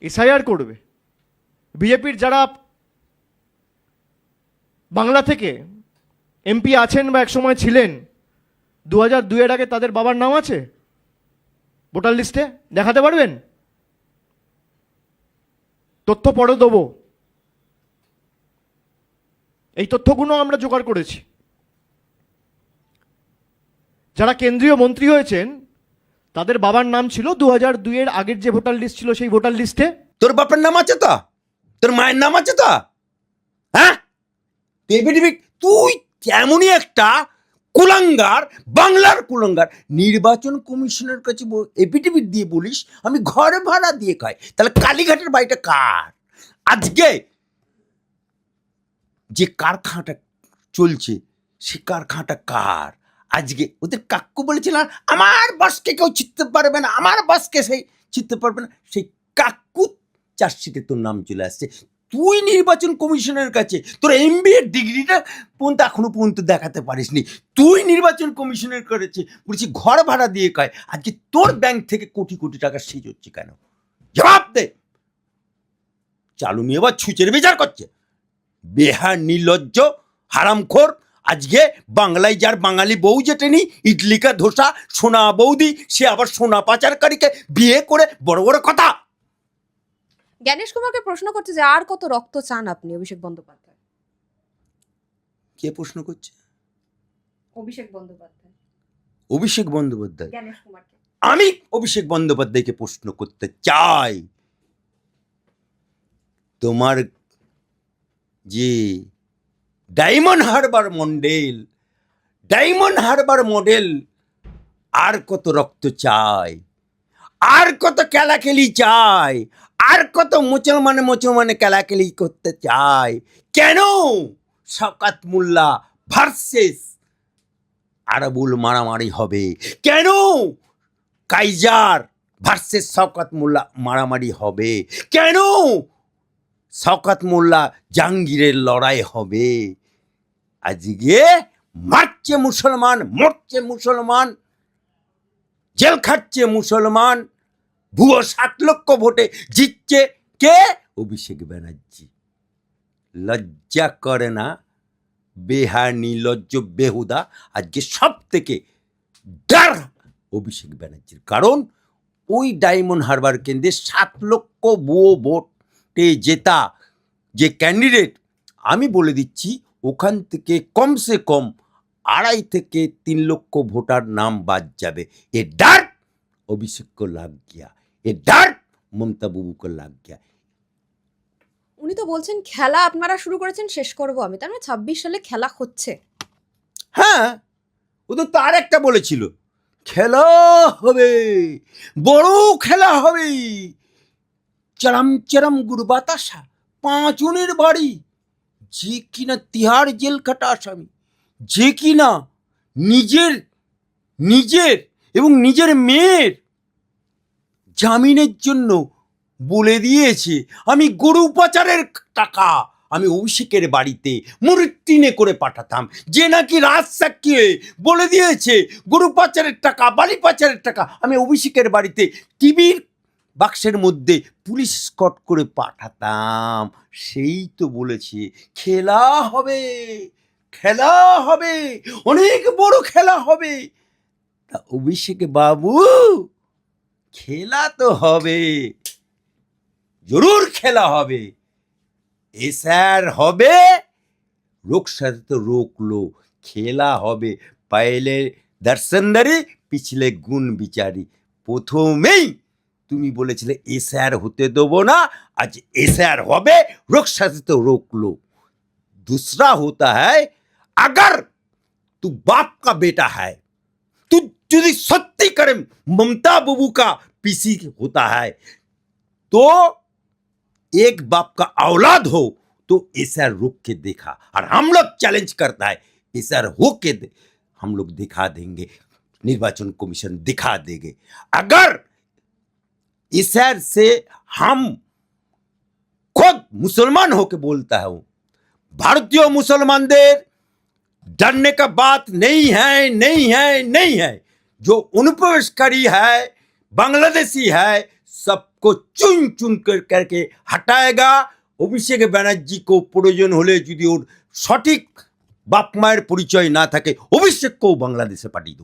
SIR করবে। বিজেপির যারা বাংলা থেকে এমপি আছেন বা একসময় ছিলেন দু হাজার দুয়ের আগে তাদের বাবার নাম আছে? ভোটার লিস্টে? দেখাতে পারবেন? তথ্য পরে দেবো। এই তথ্যগুলো আমরা জোগাড় করেছি। যারা কেন্দ্রীয় মন্ত্রী হয়েছেন তাদের বাবার নাম ছিল দু হাজার দুইয়ের আগের যে ভোটার লিস্ট ছিল সেই ভোটার লিস্টে তোর বাপের নাম আছে তো? তোর মায়ের নাম আছে তো? হ্যাঁ? তুই তেমনই একটা কুলাঙ্গার, বাংলার কুলাঙ্গার। নির্বাচন কমিশনের কাছে এপিটিভিট দিয়ে বলিস, আমি ঘরে ভাড়া দিয়ে খাই। তাহলে কালীঘাটের বাড়িটা কার? আজকে যে কারখানাটা চলছে, সে কারখানাটা কার? আজকে ওদের কাক্কু বলেছিল, আমার বাসকে কেউ চিনতে পারবে না, আমার বাসকে সেই চিনতে পারবে না। সেই কাক্কু চার্জশিটে তোর নাম চলে আসছে। তুই নির্বাচন কমিশনের কাছে, তোর এমবিএ ডিগ্রিটা পর্যন্ত এখনও পর্যন্ত দেখাতে পারিসনি। তুই নির্বাচন কমিশনের কাছে বলছি, ঘর ভাড়া দিয়ে কয়, আজকে তোর ব্যাংক থেকে কোটি কোটি টাকা সিজ হচ্ছে কেন? জবাব দে। চালু নিয়ে এবার ছুঁচের বিচার করছে। বেহার, নির্লজ্জ, হারামখোর আজকে বাংলায় যার বাঙালি বউ যেটেনি ইডলিকা ধোসা সোনা বৌদি সে আবার সোনা পাচারকারীকে বিয়ে করে বড় বড় কথা। জ্ঞানেশ কুমারকে প্রশ্ন করছে যে আর কত রক্ত চান আপনি অভিষেক বন্দ্যোপাধ্যায়? কে প্রশ্ন করছে? অভিষেক বন্দ্যোপাধ্যায়। অভিষেক বন্দ্যোপাধ্যায়। জ্ঞানেশ কুমারকে। আমি অভিষেক বন্দ্যোপাধ্যায়কে প্রশ্ন করতে চাই। তোমার যে ডায়মন্ড হারবার মডেল ডায়মন্ড হারবার মডেল আর কত রক্ত চাই, আর কত খেলাখেলি চাই, আর কত মুসলমানে মুসলমানে খেলাখেলি করতে চাই। কেন? শকাত মোল্লা ভার্সেস আরবুল মারামারি হবে। কেন? কাইজার ভার্সেস শওকাত মোল্লা মারামারি হবে। কেন? শওকাত মোল্লা জাহাঙ্গীরের লড়াই হবে। আজকে মারছে মুসলমান, মরছে মুসলমান, জেল খাচ্ছে মুসলমান, ভুয়ো সাত লক্ষ ভোটে জিতছে কে? অভিষেক ব্যানার্জি। লজ্জা করে না? বেহার নির্লজ্জ বেহুদা, আজকে সব থেকে ডার অভিষেক ব্যানার্জির। কারণ ওই ডায়মন্ড হারবার কেন্দ্রে সাত লক্ষ ভুয়ো ভোটে জেতা যে ক্যান্ডিডেট, আমি বলে দিচ্ছি ওখান থেকে কমসে কম আড়াই থেকে তিন লক্ষ ভোটার নাম বাদ যাবে। এ ডার অভিষেক লাগ গিয়া এ ডার মমতা বাবু কো লাগ গিয়া উনি তো বলছেন খেলা আপনারা শুরু করেছেন শেষ করব আমি। তার মানে ছাব্বিশ সালে খেলা হচ্ছে। হ্যাঁ ও তো তার একটা বলেছিল খেলা হবে বড় খেলা হবে। চরম চরম গুরু বাতাসা পাঁচনের বাড়ি। যে কিনা তিহার জেল কাটা আসামি। যে কিনা নিজের নিজের এবং নিজের মেয়ের জামিনের জন্য বলে দিয়েছে, আমি গরু পাচারের টাকা আমি অভিষেকের বাড়িতে মুরিটিনে করে পাঠাতাম। যে নাকি রাজ সাক্ষী হয়ে বলে দিয়েছে, গরু পাচারের টাকা বালি পাচারের টাকা আমি অভিষেকের বাড়িতে টিভির বাক্সের মধ্যে পুলিশ স্কট করে পাঠাতাম। সেই তো বলেছে, খেলা হবে খেলা হবে, অনেক বড় খেলা হবে। তা অভিষেক বাবু, খেলা তো হবে, জরুর খেলা হবে। এ স্যার হবে, রোগ সাথে তো রোকলো খেলা হবে। পাইলে দর্শনদারি, পিছলে গুণ বিচারি, প্রথমেই তুমি বলেছিলে এসআর হতে দেবো না আজ এসআর হবে রোগ সাথে তো रोक दूसरा होता है अगर तू बाप का बेटा है तू यदि सत्य करे ममता बाबू का पीसी होता है तो एक बाप का औलाद हो तो ऐसा रुक के देखा और हम लोग चैलेंज करता है ऐसा हो के दे, हम लोग दिखा देंगे निर्वाचन कमीशन दिखा देंगे अगर ईशर से हम खुद मुसलमान होके बोलता है वो भारतीय मुसलमान देर डरने का बात नहीं है नहीं है नहीं है। जो अनुप्रवेशकारी है, बांग्लादेशी है, सबको चुन चुन कर करके हटाएगा। अभिषेक बनर्जी को प्रयोजन হলে जो सठीक बाप मायर परिचय ना না अभिषेक को बांग्लादेश পাঠিয়ে দেবো